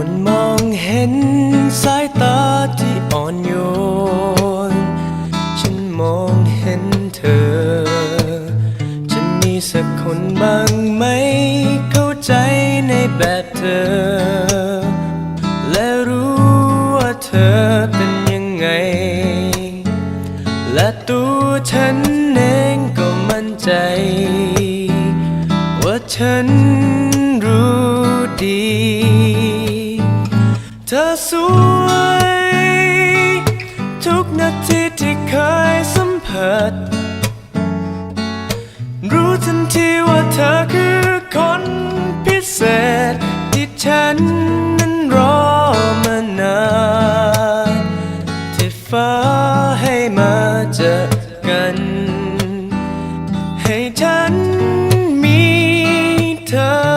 คนมองเห็นสายตาที่อ่อนโยน ฉันมองเห็นเธอ จะมีสักคนบ้างไหมเข้าใจในแบบเธอ และรู้ว่าเธอเป็นยังไง และตัวฉันเองก็มั่นใจ ว่าฉันรู้ดี เธอสวย ทุกนาทีที่เคยสัมผัส รู้ทันทีว่าเธอคือคนพิเศษ ที่ฉันนั้นรอมานานที่ฟ้าให้มาเจอกัน ให้ฉันมีเธอ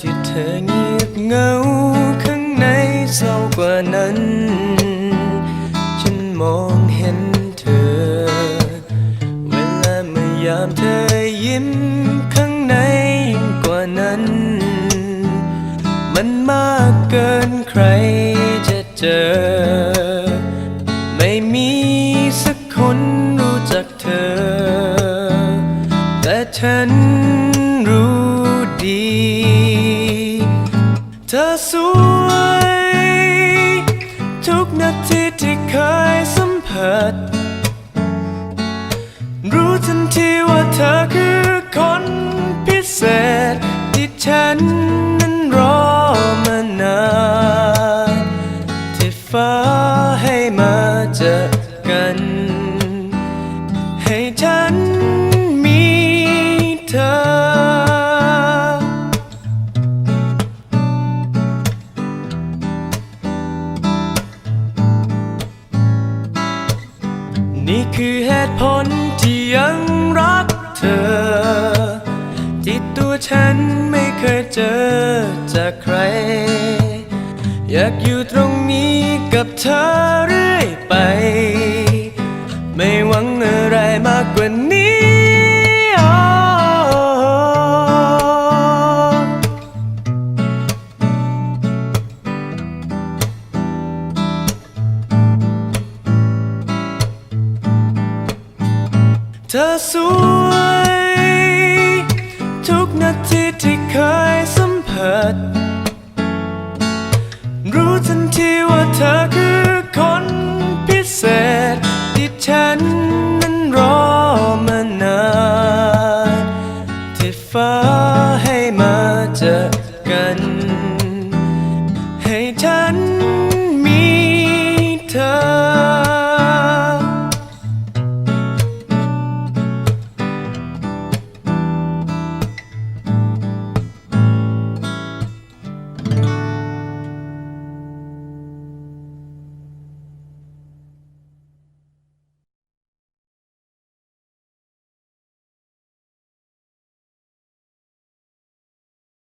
ที่เธอเงียบเงาข้างในเศร้ากว่านั้น ฉันมองเห็นเธอ เวลาเมื่อยามเธอยิ้มข้างในยิ่งกว่านั้น มันมากเกินใครจะเจอ ไม่มีสักคนรู้จักเธอ แต่ฉัน สวย ทุกนาทีที่เคยสัมผัส รู้ทันทีว่าเธอคือคนพิเศษที่ฉันนั้นรอมานานที่ฟ้าให้มาเจอ นี่คือเหตุผลที่ยังรักเธอ ที่ตัวฉันไม่เคยเจอจากใคร อยากอยู่ตรงนี้กับเธอเรื่อยไป ไม่หวังอะไรมาก เธอสวย ทุกนาทีที่เคยสัมผัส รู้ทันทีว่าเธอคือคนพิเศษที่ฉัน